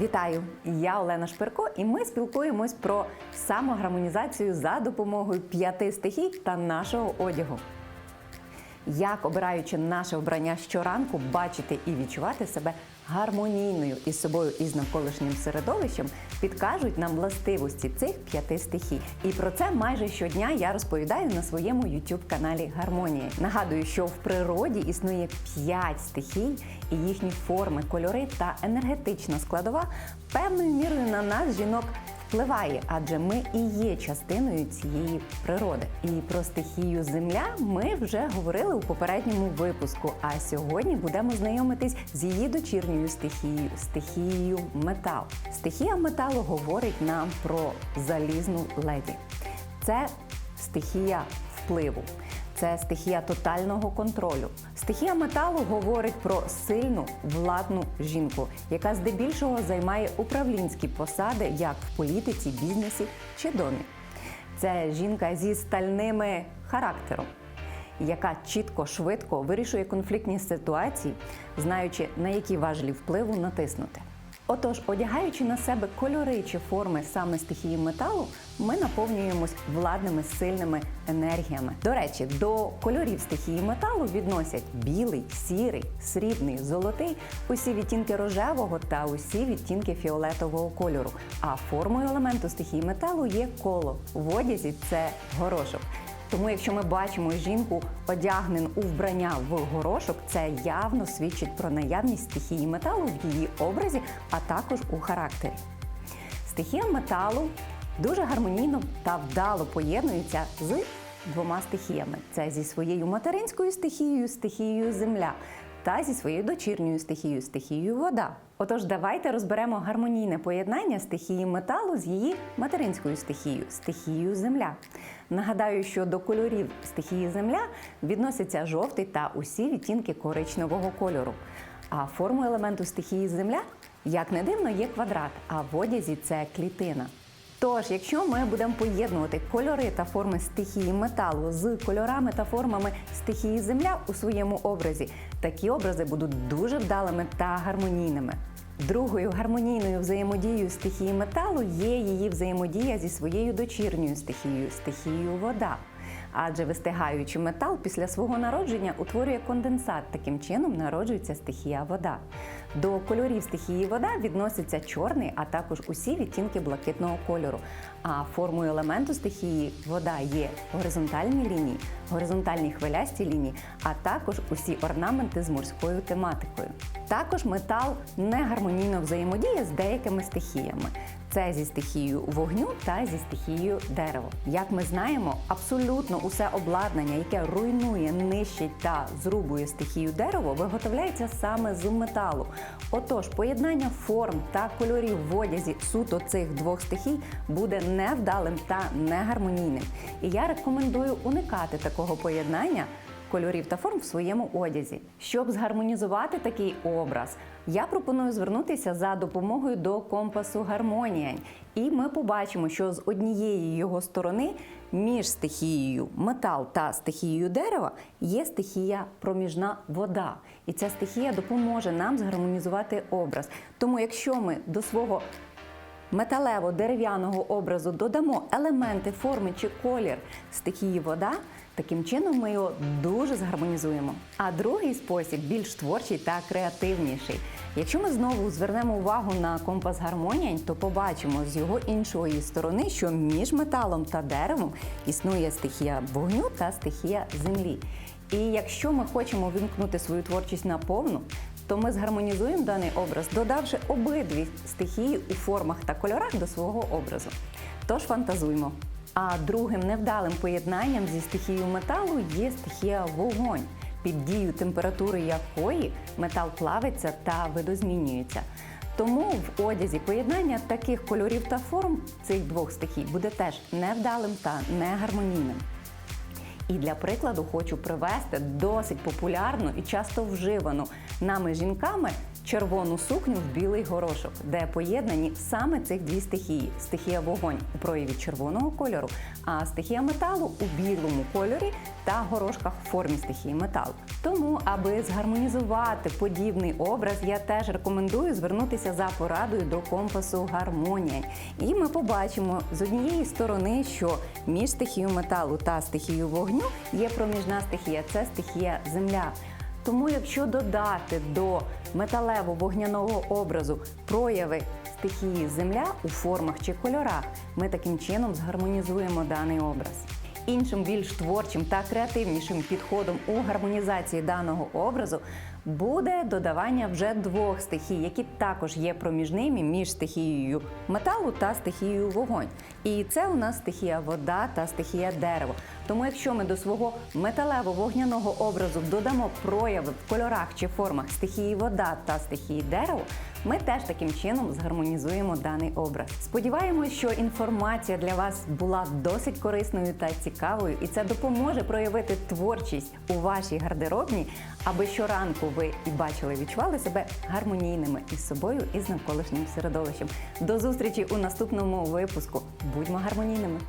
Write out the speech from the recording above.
Вітаю! Я Олена Шпирко, і ми спілкуємось про самогармонізацію за допомогою п'яти стихій та нашого одягу. Як обираючи наше обрання щоранку, бачити і відчувати себе гармонійною із собою і з навколишнім середовищем, підкажуть нам властивості цих п'яти стихій. І про це майже щодня я розповідаю на своєму youtube каналі Гармонія. Нагадую, що в природі існує п'ять стихій, і їхні форми, кольори та енергетична складова певною мірою на нас, жінок, впливає, адже ми і є частиною цієї природи. І про стихію Земля ми вже говорили у попередньому випуску. А сьогодні будемо знайомитись з її дочірньою стихією стихією метал. Стихія металу говорить нам про залізну леді. Це стихія впливу. Це стихія тотального контролю. Стихія металу говорить про сильну владну жінку, яка здебільшого займає управлінські посади як в політиці, бізнесі чи домі. Це жінка зі стальними характером, яка чітко, швидко вирішує конфліктні ситуації, знаючи на які важелі впливу натиснути. Отож, одягаючи на себе кольори чи форми саме стихії металу, ми наповнюємось владними сильними енергіями. До речі, до кольорів стихії металу відносять білий, сірий, срібний, золотий, усі відтінки рожевого та усі відтінки фіолетового кольору. А формою елементу стихії металу є коло. В одязі це горошок. Тому, якщо ми бачимо жінку одягнену у вбрання в горошок, це явно свідчить про наявність стихії металу в її образі, а також у характері. Стихія металу дуже гармонійно та вдало поєднується з двома стихіями: це зі своєю материнською стихією, стихією земля, та зі своєю дочірньою стихією, стихією вода. Отож, давайте розберемо гармонійне поєднання стихії металу з її материнською стихією, стихією земля. Нагадаю, що до кольорів стихії земля відносяться жовтий та усі відтінки коричневого кольору. А форму елементу стихії земля, як не дивно, є квадрат, а в одязі це клітина. Тож, якщо ми будемо поєднувати кольори та форми стихії металу з кольорами та формами стихії земля у своєму образі, такі образи будуть дуже вдалими та гармонійними. Другою гармонійною взаємодією стихії металу є її взаємодія зі своєю дочірньою стихією стихією вода. Адже вистигаючи метал після свого народження утворює конденсат. Таким чином народжується стихія вода. До кольорів стихії вода відноситься чорний, а також усі відтінки блакитного кольору. А формою елементу стихії вода є горизонтальні лінії, горизонтальні хвилясті лінії, а також усі орнаменти з морською тематикою. Також метал не гармонійно взаємодіє з деякими стихіями. Це зі стихією вогню та зі стихією дерева. Як ми знаємо, абсолютно усе обладнання, яке руйнує, нищить та зрубує стихію дерева, виготовляється саме з металу. Отож, поєднання форм та кольорів в одязі суто цих двох стихій буде невдалим та негармонійним. І я рекомендую уникати такого поєднання кольорів та форм в своєму одязі. Щоб згармонізувати такий образ, я пропоную звернутися за допомогою до компасу Гармонія. І ми побачимо, що з однієї його сторони між стихією метал та стихією дерева є стихія проміжна вода. І ця стихія допоможе нам згармонізувати образ. Тому, якщо ми до свого металево-дерев'яного образу додамо елементи форми чи колір стихії вода, таким чином ми його дуже згармонізуємо. А другий спосіб більш творчий та креативніший. Якщо ми знову звернемо увагу на компас гармонія, то побачимо з його іншої сторони, що між металом та деревом існує стихія вогню та стихія землі. І якщо ми хочемо вимкнути свою творчість на повну, то ми згармонізуємо даний образ, додавши обидві стихії у формах та кольорах до свого образу. Тож фантазуймо. А другим невдалим поєднанням зі стихією металу є стихія вогонь, під дією температури якої метал плавиться та видозмінюється. Тому в одязі поєднання таких кольорів та форм цих двох стихій буде теж невдалим та негармонійним. І для прикладу хочу привести досить популярну і часто вживану нами жінками червону сукню в білий горошок, де поєднані саме цих дві стихії: стихія вогонь у прояві червоного кольору, а стихія металу у білому кольорі та горошках в формі стихії металу. Тому, аби згармонізувати подібний образ, я теж рекомендую звернутися за порадою до компасу гармонія. І ми побачимо з однієї сторони, що між стихією металу та стихією вогню є проміжна стихія це стихія земля. Тому, якщо додати до металево-вогняного образу прояви стихії земля у формах чи кольорах, ми таким чином згармонізуємо даний образ. Іншим більш творчим та креативнішим підходом у гармонізації даного образу буде додавання вже двох стихій, які також є проміжними між стихією металу та стихією вогонь. І це у нас стихія вода та стихія дерево. Тому, якщо ми до свого металево-вогняного образу додамо прояви в кольорах чи формах стихії вода та стихії дерево, ми теж таким чином згармонізуємо даний образ. Сподіваємось, що інформація для вас була досить корисною та цікавою, і це допоможе проявити творчість у вашій гардеробній, аби щоранку ви і бачили, відчували себе гармонійними із собою і з навколишнім середовищем. До зустрічі у наступному випуску. Будьмо гармонійними!